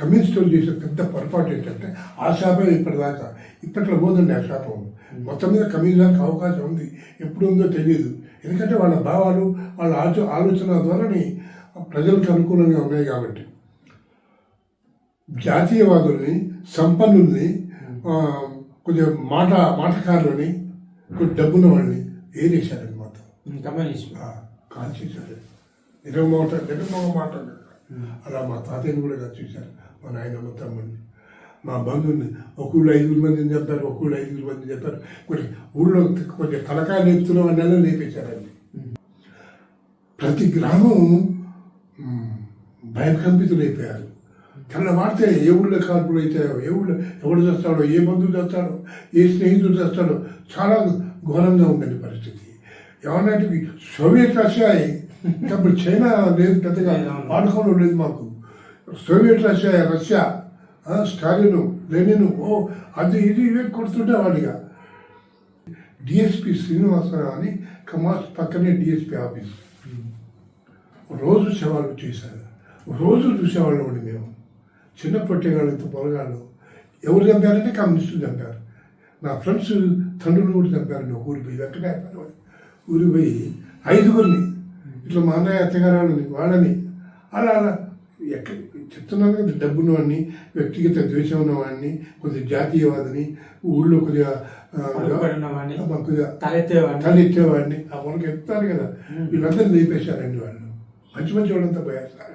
Communist వాళ్ళు చేసే పెద్ద పొరపాటు ఏంటంటే ఆ శాపం ఇప్పటిదాకా. ఇప్పట్లో పోదండి ఆ శాపం. మొత్తం మీద కమ్యూనిజానికి అవకాశం ఉంది. ఎప్పుడు ఉందో తెలియదు. ఎందుకంటే వాళ్ళ భావాలు వాళ్ళ ఆచో ఆలోచన ధోరణి ప్రజలకు అనుకూలంగా ఉన్నాయి కాబట్టి. జాతీయవాదుల్ని సంపన్నుల్ని కొద్దిగా మాట మాటకారులని కొద్ది డబ్బున్న వాళ్ళని ఏరేశారండి మొత్తం కమ్యూనిస్ట్ కాల్ చేశారు. నిరమోట నిరమోగ మాట అలా మా తాతయ్యని కూడా చూశారు మా నాయనమ్మ తమ్ముడిని. మా బంధువుని ఒకళ్ళు ఐదుగురు మందిని చెప్పారు ఒకళ్ళు ఐదుగురు మంది చెప్పారు కొన్ని ఊళ్ళో కొంచెం తలకాయ లేపుతున్న వాళ్ళని లేపేశారండి ప్రతి గ్రామం భయకంపితులైపోయారు భయకంపితులైపోయారు తెల్లవారితే ఏ ఊళ్ళో కార్పులు అవుతాయో ఏ ఊళ్ళో ఎవడు చేస్తాడో ఏ బంధువు చేస్తాడో ఏ స్నేహితుడు చేస్తాడో చాలా ఘోరంగా ఉందండి పరిస్థితి. ఏమన్నట్టు సోవియట్ రష్యా ఇప్పుడు చైనా లేదు పెద్దగా వాడుకోవడం లేదు మాకు. Soviet Russia Russia Stalin Lenin ఓ అది ఇది ఇవి కొడుతుంటే వాడిగా. డిఎస్పి శ్రీనివాసరావు అని కమాస్ పక్కనే డిఎస్పి ఆఫీస్. రోజు శవాలు చేశారు. రోజు చూసేవాళ్ళం అండి మేము. చిన్న పొట్టేగాళ్ళంత పొరగాళ్ళు ఎవరు చంపారంటే కమ్యూనిస్టులు చంపారు. నా ఫ్రెండ్స్ తండ్రులు కూడా చంపారండి ఒక ఊరి పోయి ఎక్కడే ఊరి పోయి ఐదుగురిని ఇట్లా మా అన్నయ్య అత్తగారాలని వాళ్ళని అలా అలా ఎక్కడ చెప్తున్నాను కదా డబ్బున్న వాడిని వ్యక్తిగత ద్వేషం ఉన్నవాడిని కొద్దిగా జాతీయవాదిని ఊళ్ళో కొద్దిగా తలెత్తేవాడిని. ఆ మనకు చెప్తారు కదా వీళ్ళందరినీ లేపేశారండి వాళ్ళు. మంచి మంచి వాళ్ళంతా పోయారు.